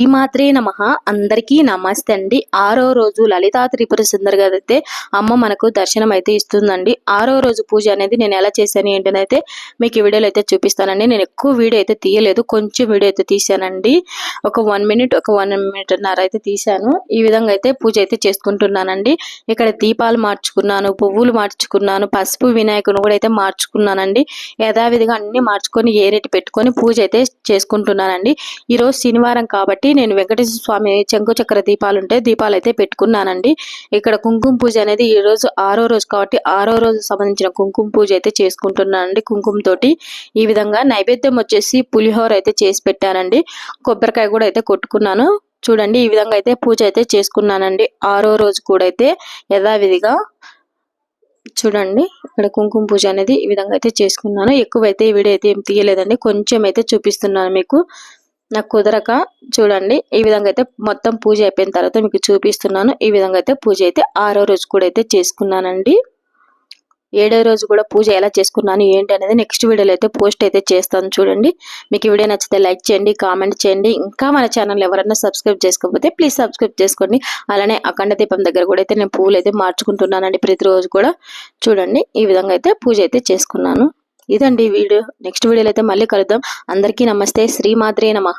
ఈ మాత్రే నమ. అందరికీ నమస్తే అండి. ఆరో రోజు లలితా త్రిపుర సుందరి గారు అయితే అమ్మ మనకు దర్శనం అయితే ఇస్తుందండి. ఆరో రోజు పూజ అనేది నేను ఎలా చేశాను ఏంటనైతే మీకు ఈ వీడియోలో అయితే చూపిస్తానండి. నేను ఎక్కువ వీడియో అయితే తీయలేదు. కొంచెం వీడియో అయితే తీసానండి ఒక వన్ మినిట్ ఒక వన్ మినిట్ అన్నర అయితే తీశాను. ఈ విధంగా అయితే పూజ అయితే చేసుకుంటున్నానండి. ఇక్కడ దీపాలు మార్చుకున్నాను పువ్వులు మార్చుకున్నాను పసుపు వినాయకుని కూడా అయితే మార్చుకున్నానండి. యథావిధిగా అన్ని మార్చుకొని ఏరేటి పెట్టుకొని పూజ అయితే చేసుకుంటున్నానండి. ఈరోజు శనివారం కాబట్టి కాబట్టి నేను వెంకటేశ్వర స్వామి చెంకు చక్ర దీపాలు ఉంటే దీపాలు అయితే పెట్టుకున్నానండి. ఇక్కడ కుంకుమ పూజ అనేది ఈ రోజు ఆరో రోజు కాబట్టి ఆరో రోజు సంబంధించిన కుంకుమ పూజ అయితే చేసుకుంటున్నానండి కుంకుమ తోటి. ఈ విధంగా నైవేద్యం వచ్చేసి పులిహోర అయితే చేసి పెట్టానండి. కొబ్బరికాయ కూడా అయితే కొట్టుకున్నాను. చూడండి ఈ విధంగా అయితే పూజ అయితే చేసుకున్నానండి. ఆరో రోజు కూడా అయితే యథావిధిగా చూడండి ఇక్కడ కుంకుమ పూజ అనేది ఈ విధంగా అయితే చేసుకున్నాను. ఎక్కువైతే వీడియో అయితే ఏం తీయలేదండి. కొంచెం అయితే చూపిస్తున్నాను మీకు. నాకు కుదరక చూడండి. ఈ విధంగా అయితే మొత్తం పూజ అయిపోయిన తర్వాత మీకు చూపిస్తున్నాను. ఈ విధంగా అయితే పూజ అయితే ఆరో రోజు కూడా అయితే చేసుకున్నానండి. ఏడో రోజు కూడా పూజ ఎలా చేసుకున్నాను ఏంటి అనేది నెక్స్ట్ వీడియోలో అయితే పోస్ట్ అయితే చేస్తాను చూడండి. మీకు వీడియో నచ్చితే లైక్ చేయండి కామెంట్ చేయండి. ఇంకా మన ఛానల్ ఎవరైనా సబ్స్క్రైబ్ చేసుకోకపోతే ప్లీజ్ సబ్స్క్రైబ్ చేసుకోండి. అలానే అఖండ దీపం దగ్గర కూడా అయితే నేను పూలు అయితే మార్చుకుంటున్నానండి ప్రతిరోజు కూడా. చూడండి ఈ విధంగా అయితే పూజ అయితే చేసుకున్నాను. ఇదండి వీడియో. నెక్స్ట్ వీడియోలో అయితే మళ్ళీ కలుద్దాం. అందరికీ నమస్తే. శ్రీమాత్రే నమః.